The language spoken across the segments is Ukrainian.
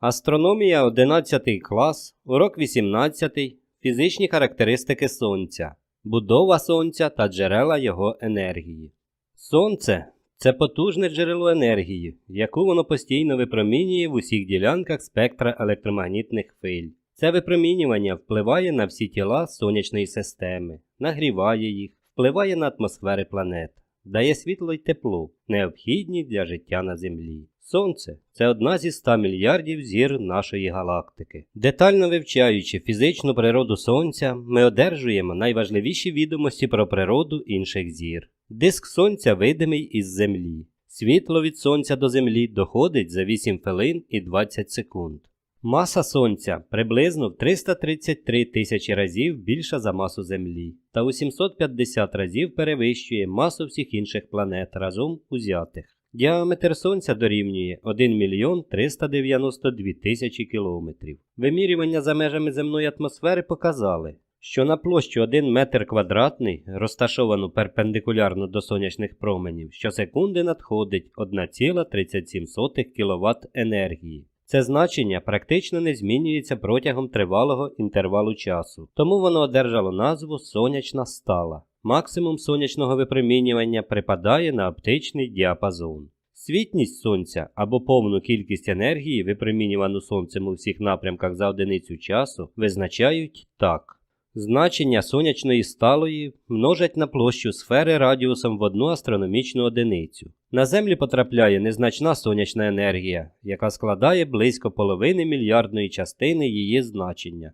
Астрономія 11 клас, урок 18. Фізичні характеристики Сонця, будова Сонця та джерела його енергії. Сонце це потужне джерело енергії, яку воно постійно випромінює в усіх ділянках спектра електромагнітних хвиль. Це випромінювання впливає на всі тіла сонячної системи, нагріває їх, впливає на атмосфери планет, дає світло й тепло, необхідні для життя на Землі. Сонце це одна зі 100 мільярдів зір нашої галактики. Детально вивчаючи фізичну природу Сонця, ми одержуємо найважливіші відомості про природу інших зір. Диск Сонця видимий із Землі. Світло від Сонця до Землі доходить за 8 хвилин і 20 секунд. Маса Сонця приблизно в 333 тисячі разів більша за масу Землі та у 750 разів перевищує масу всіх інших планет разом узятих. Діаметр Сонця дорівнює 1 мільйон 392 тисячі кілометрів. Вимірювання за межами земної атмосфери показали, що на площу 1 метр квадратний, розташовану перпендикулярно до сонячних променів, щосекунди надходить 1,37 кВт енергії. Це значення практично не змінюється протягом тривалого інтервалу часу, тому воно одержало назву сонячна стала. Максимум сонячного випромінювання припадає на оптичний діапазон. Світність сонця або повну кількість енергії, випромінювану сонцем у всіх напрямках за одиницю часу, визначають так. Значення сонячної сталої множать на площу сфери радіусом в одну астрономічну одиницю. На Землю потрапляє незначна сонячна енергія, яка складає близько половини мільярдної частини її значення.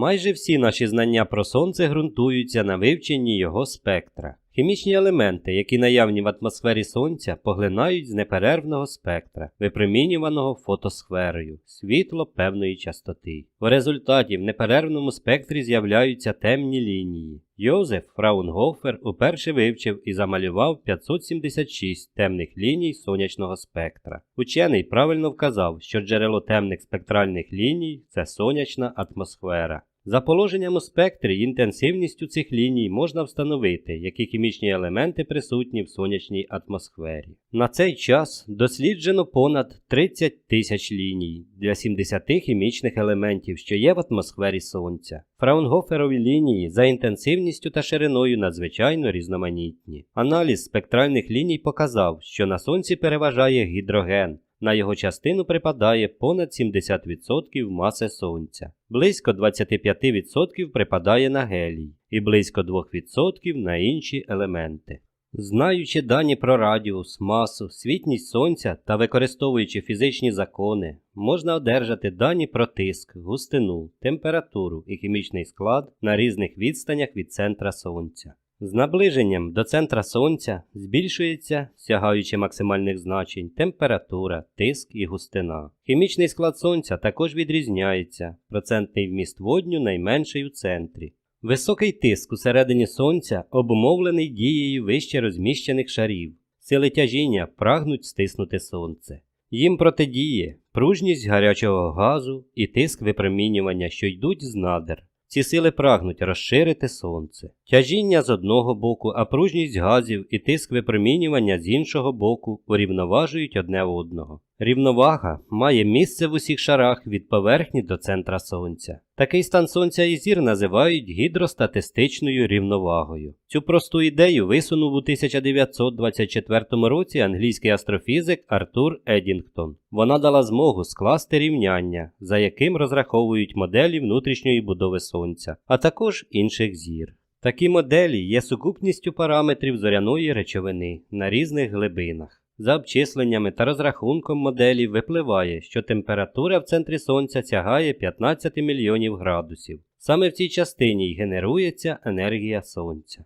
Майже всі наші знання про Сонце ґрунтуються на вивченні його спектра. Хімічні елементи, які наявні в атмосфері Сонця, поглинають з неперервного спектра, випромінюваного фотосферою, світло певної частоти. В результаті в неперервному спектрі з'являються темні лінії. Йозеф Фраунгофер уперше вивчив і замалював 576 темних ліній сонячного спектра. Учений правильно вказав, що джерело темних спектральних ліній це сонячна атмосфера. За положенням у спектрі і інтенсивністю цих ліній можна встановити, які хімічні елементи присутні в сонячній атмосфері. На цей час досліджено понад 30 тисяч ліній для 70 хімічних елементів, що є в атмосфері Сонця. Фраунгоферові лінії за інтенсивністю та шириною надзвичайно різноманітні. Аналіз спектральних ліній показав, що на Сонці переважає гідроген. На його частину припадає понад 70% маси Сонця, близько 25% припадає на гелій і близько 2% на інші елементи. Знаючи дані про радіус, масу, світність Сонця та використовуючи фізичні закони, можна одержати дані про тиск, густину, температуру і хімічний склад на різних відстанях від центра Сонця. З наближенням до центра Сонця збільшується, сягаючи максимальних значень, температура, тиск і густина. Хімічний склад Сонця також відрізняється, процентний вміст водню найменший у центрі. Високий тиск усередині Сонця обумовлений дією вище розміщених шарів. Сили тяжіння прагнуть стиснути Сонце. Їм протидіє пружність гарячого газу і тиск випромінювання, що йдуть з надр. Ці сили прагнуть розширити сонце. Тяжіння з одного боку, а пружність газів і тиск випромінювання з іншого боку урівноважують одне одного. Рівновага має місце в усіх шарах від поверхні до центра сонця. Такий стан сонця і зір називають гідростатистичною рівновагою. Цю просту ідею висунув у 1924 році англійський астрофізик Артур Едінгтон. Вона дала змогу скласти рівняння, за яким розраховують моделі внутрішньої будови сонця, а також інших зір. Такі моделі є сукупністю параметрів зоряної речовини на різних глибинах. За обчисленнями та розрахунком моделі випливає, що температура в центрі Сонця сягає 15 мільйонів градусів. Саме в цій частині й генерується енергія Сонця.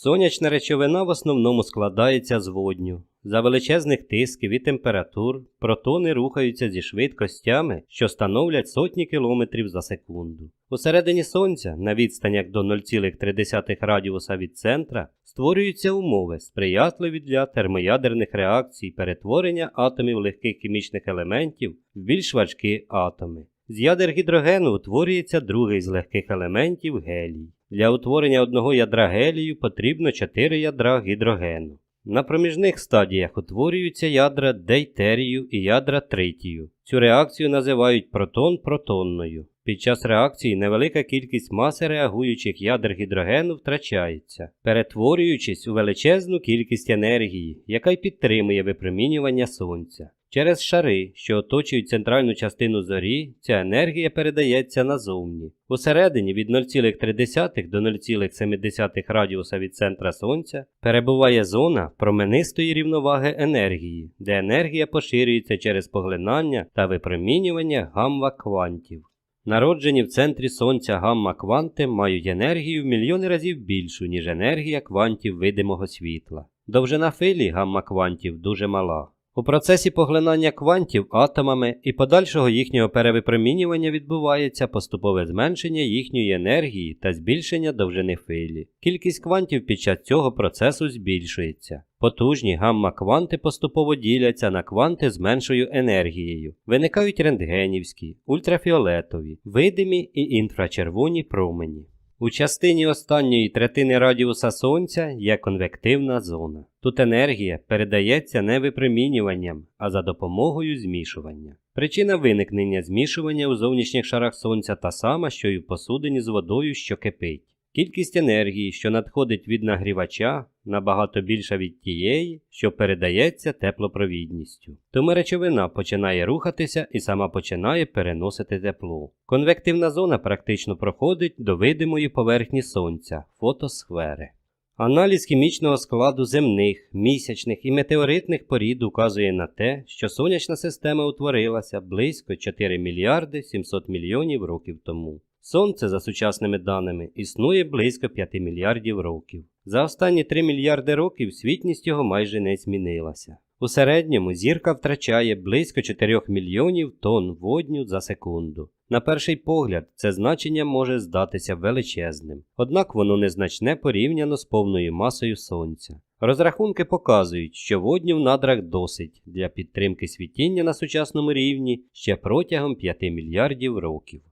Сонячна речовина в основному складається з водню. За величезних тисків і температур протони рухаються зі швидкостями, що становлять сотні кілометрів за секунду. Усередині Сонця, на відстанях до 0,3 радіуса від центра, створюються умови, сприятливі для термоядерних реакцій перетворення атомів легких хімічних елементів в більш важкі атоми. З ядер гідрогену утворюється другий з легких елементів гелій. Для утворення одного ядра гелію потрібно 4 ядра гідрогену. На проміжних стадіях утворюються ядра дейтерію і ядра тритію. Цю реакцію називають протон-протонною. Під час реакції невелика кількість маси реагуючих ядер гідрогену втрачається, перетворюючись у величезну кількість енергії, яка й підтримує випромінювання сонця. Через шари, що оточують центральну частину зорі, ця енергія передається назовні. Усередині від 0,3 до 0,7 радіуса від центра Сонця перебуває зона променистої рівноваги енергії, де енергія поширюється через поглинання та випромінювання гамма-квантів. Народжені в центрі Сонця гамма-кванти мають енергію в мільйони разів більшу, ніж енергія квантів видимого світла. Довжина хвилі гамма-квантів дуже мала. У процесі поглинання квантів атомами і подальшого їхнього перевипромінювання відбувається поступове зменшення їхньої енергії та збільшення довжини хвилі. Кількість квантів під час цього процесу збільшується. Потужні гамма-кванти поступово діляться на кванти з меншою енергією. Виникають рентгенівські, ультрафіолетові, видимі і інфрачервоні промені. У частині останньої третини радіуса Сонця є конвективна зона. Тут енергія передається не випромінюванням, а за допомогою змішування. Причина виникнення змішування у зовнішніх шарах Сонця та сама, що й у посудині з водою, що кипить. Кількість енергії, що надходить від нагрівача, набагато більша від тієї, що передається теплопровідністю. Тому речовина починає рухатися і сама починає переносити тепло. Конвективна зона практично проходить до видимої поверхні сонця фотосфери. Аналіз хімічного складу земних, місячних і метеоритних порід указує на те, що сонячна система утворилася близько 4 мільярди 700 мільйонів років тому. Сонце, за сучасними даними, існує близько 5 мільярдів років. За останні 3 мільярди років світність його майже не змінилася. У середньому зірка втрачає близько 4 мільйонів тонн водню за секунду. На перший погляд, це значення може здатися величезним, однак воно незначне порівняно з повною масою Сонця. Розрахунки показують, що водню в надрах досить для підтримки світіння на сучасному рівні ще протягом 5 мільярдів років.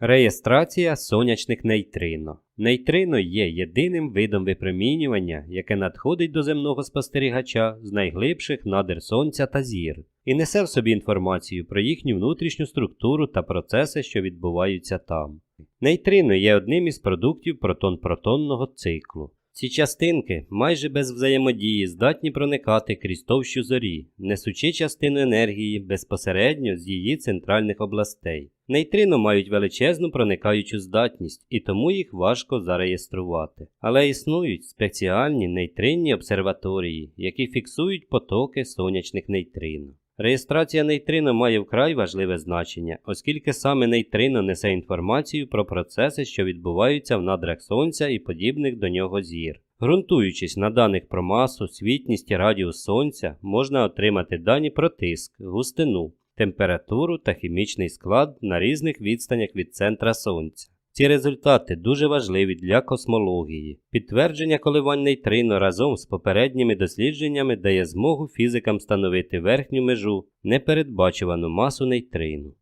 Реєстрація сонячних нейтрино. Нейтрино є єдиним видом випромінювання, яке надходить до земного спостерігача з найглибших надр Сонця та зір, і несе в собі інформацію про їхню внутрішню структуру та процеси, що відбуваються там. Нейтрино є одним із продуктів протон-протонного циклу. Ці частинки майже без взаємодії здатні проникати крізь товщу зорі, несучи частину енергії безпосередньо з її центральних областей. Нейтрино мають величезну проникаючу здатність, і тому їх важко зареєструвати. Але існують спеціальні нейтринні обсерваторії, які фіксують потоки сонячних нейтрино. Реєстрація нейтрино має вкрай важливе значення, оскільки саме нейтрино несе інформацію про процеси, що відбуваються в надрах Сонця і подібних до нього зір. Ґрунтуючись на даних про масу, світність і радіус Сонця, можна отримати дані про тиск, густину, температуру та хімічний склад на різних відстанях від центра Сонця. Ці результати дуже важливі для космології. Підтвердження коливань нейтрино разом з попередніми дослідженнями дає змогу фізикам встановити верхню межу непередбачувану масу нейтрину.